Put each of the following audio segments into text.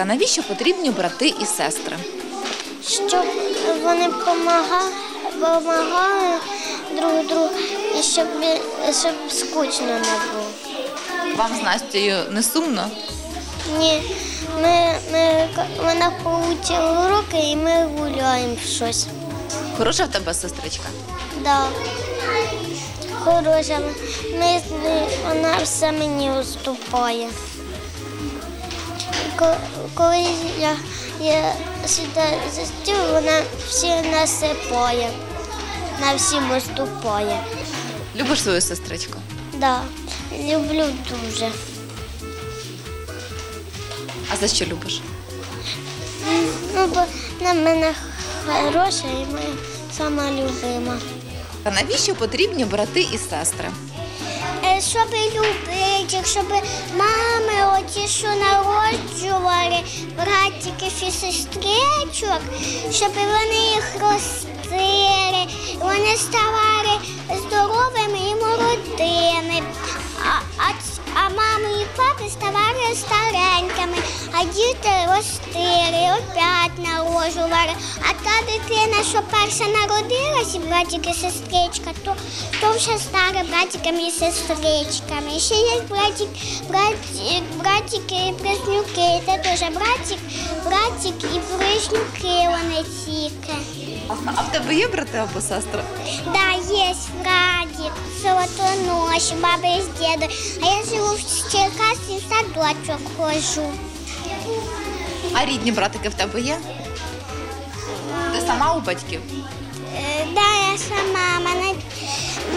А навіщо потрібні брати і сестри? щоб вони помагали, помагали друг другу і щоб, щоб скучно не було. Вам з Настею не сумно? Ні, ми, ми, вона получила уроки і ми гуляємо в щось. Хороша в тебе сестричка? Да. Хороша. Ми, вона все мені уступає. Ко- Коли я, я сідаю за стіл, вона всі насипає, на всім уступає. Любиш свою сестричку? Да, люблю дуже. А за що любиш? Ну, бо на мене хороша і ми сама любима. А навіщо потрібні брати і сестри? Щоб любити, щоб мами оті, що народжували братиків і сестричок, щоб вони їх ростили, вони ставали здоровими і молодими. А, а, а мами ставали старенькими, а діти ростили, опять народжували. А та дитина, що перша народилась, і братик і сестричка, то, то вже стали братиками і сестричками. Ще є братик, братик, братики і близнюки. Це теж братик, братик і близнюки вони тільки. А в тебе є брати або сестри? Да, есть Врадик, золотонож, баба и деда. А я живу в Черкасі, в садочок хожу. А рідні братики в тебе є? Ти сама у батьків? Е, да, я сама. Мене,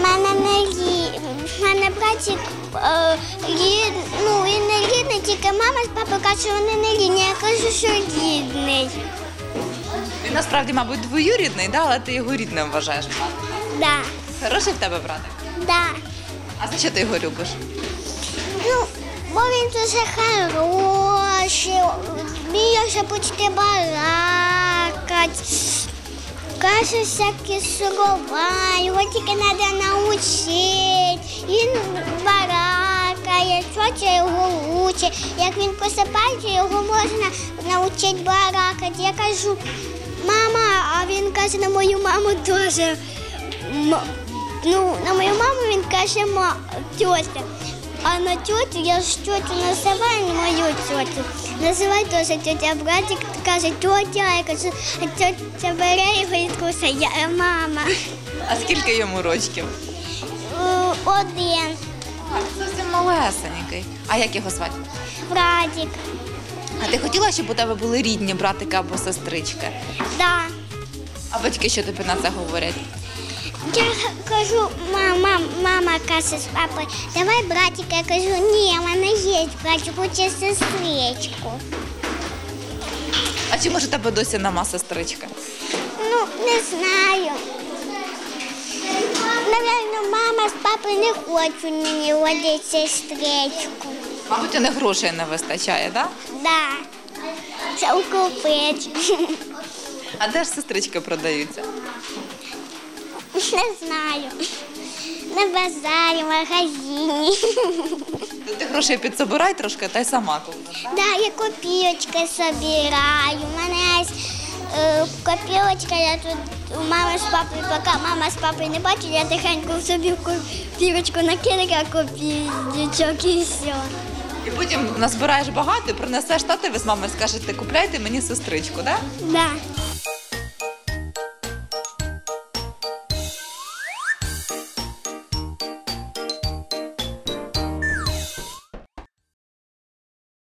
мене не рі... мене братик е, ну, він не рідний, тільки мама з папою кажуть, що вони не рідні. Я кажу, що рідний. Він насправді, мабуть, двоюрідний, да? але ти його рідним вважаєш. Да, Хороший в тебе братик. да. А за що ти його любиш? Ну, бо він дуже хороший, вміє вже почти балакати. Каже всякі слова, його тільки треба навчити. Він баракає, тьотя його учить. Як він посипається, його можна навчити баракати. Я кажу, мама, а він каже на мою маму теж. Ну, на мою маму він каже ма, тьотя. А на тьотю я ж тьотю називаю, не мою тьотю. Називаю теж тьотя, а братик каже тьотя, я кажу, а тьотя бере його і кусає, я «Е, мама. А скільки йому рочків? Один Зовсім малесенький. А як його звати? братик, А ти хотіла, щоб у тебе були рідні братики або сестрички? да. А батьки що тобі на це говорять? Я кажу, мама, мама каже з папою, давай братика. Я кажу, ні, в мене є братик, хоче сестричку. А чи може тебе досі нема сестричка? Ну, не знаю. Наверно, мама з папою не хочуть мені водити сестричку. Мабуть, у них грошей не вистачає, так? Да? Да. Щоб купити. А де ж сестрички продаються? Не знаю. На базарі, в магазині. То Ти грошей підсобирай трошки та й сама купиш. Да, я копійочки собираю. У мене є е, копілочка, я тут у мами з папою, поки мама з папою не бачить, я тихенько собі в копілочку накидаю копійочок і все. І потім назбираєш багато, принесеш татові з мамою, скажете, купляйте мені сестричку, так? Да? Да.